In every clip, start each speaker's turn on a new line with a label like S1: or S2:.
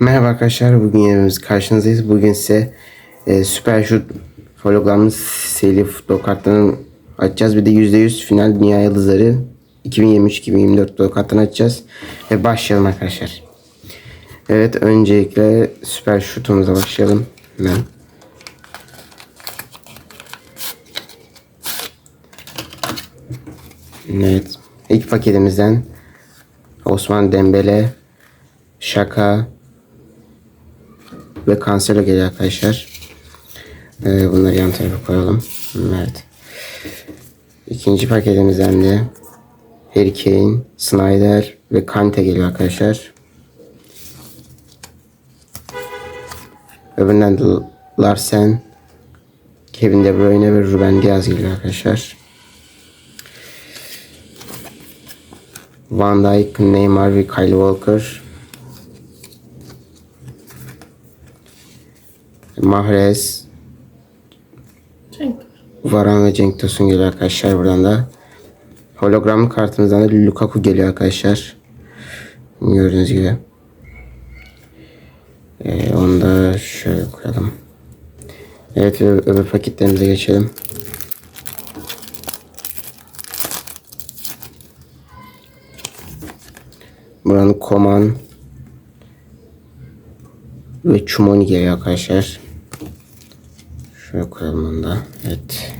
S1: Merhaba arkadaşlar, bugün yine karşınızdayız. Bugün size e, Süper Şut hologramlı seri futbol kartlarını açacağız. Bir de %100 final Dünya Yıldızları 2023-2024 futbol kartlarını açacağız. Ve başlayalım arkadaşlar. Evet, öncelikle Süper Şut'umuza başlayalım. Hemen. Evet, ilk paketimizden Osman Dembele, Şaka, ve Cancelo geliyor arkadaşlar. Ee, bunları yan tarafa koyalım. Evet. İkinci paketimizden de Harry Kane, Snyder ve Kante geliyor arkadaşlar. Öbüründen de Larsen, Kevin De Bruyne ve Ruben Diaz geliyor arkadaşlar. Van Dijk, Neymar ve Kyle Walker. Mahrez,
S2: Cenk.
S1: Varan ve Cenk Tosun geliyor arkadaşlar buradan da. Hologram kartımızdan da Lukaku geliyor arkadaşlar. Gördüğünüz gibi. Ee, onu da şöyle koyalım. Evet öbür paketlerimize geçelim. Buranın Koman ve Çumoni geliyor arkadaşlar. Şöyle koyalım onu. Evet.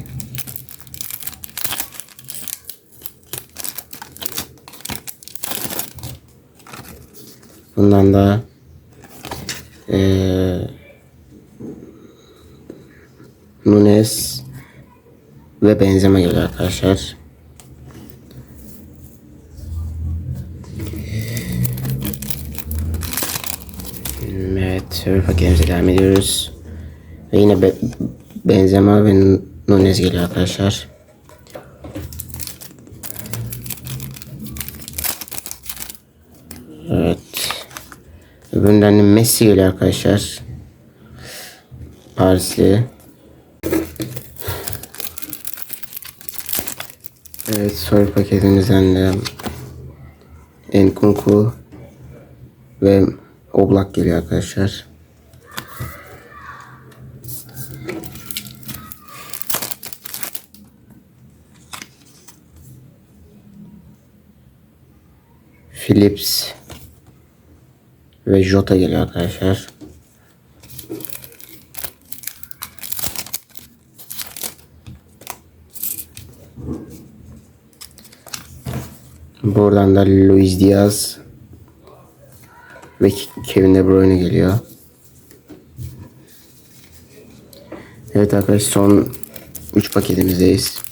S1: Bundan da eee Nunes ve Benzema geliyor arkadaşlar. Evet, öbür paketimize devam ediyoruz. Ve yine Benzema ve Nunez geliyor arkadaşlar. Evet. Öbüründen de Messi geliyor arkadaşlar. Parisli. Evet, soru paketimizden de Enkunku ve Oblak geliyor arkadaşlar. Philips ve Jota geliyor arkadaşlar. Buradan da Luis Diaz ve Kevin De Bruyne geliyor. Evet arkadaşlar son 3 paketimizdeyiz.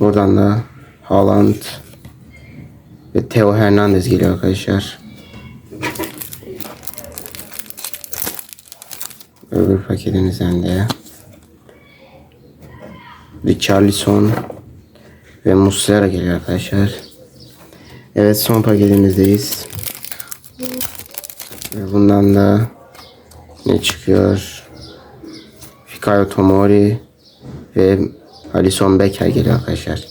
S1: Buradan da Haaland ve Theo Hernandez geliyor arkadaşlar. Öbür paketimizden de Richarlison ve Muslera geliyor arkadaşlar. Evet son paketimizdeyiz. Ve bundan da ne çıkıyor? Fikayo Tomori ve Alisson Becker geliyor arkadaşlar.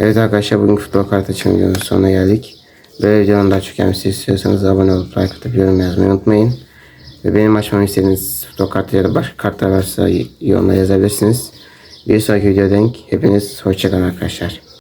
S1: Evet arkadaşlar bugün futbol kartı açma videonun sonuna geldik. Böyle videonun daha çok gelmesi istiyorsanız abone olup like atıp yorum yazmayı unutmayın. Ve benim açmamı istediğiniz futbol kartı ya da başka kartlar varsa yorumlara yazabilirsiniz. Bir sonraki videoda denk hepiniz hoşçakalın arkadaşlar.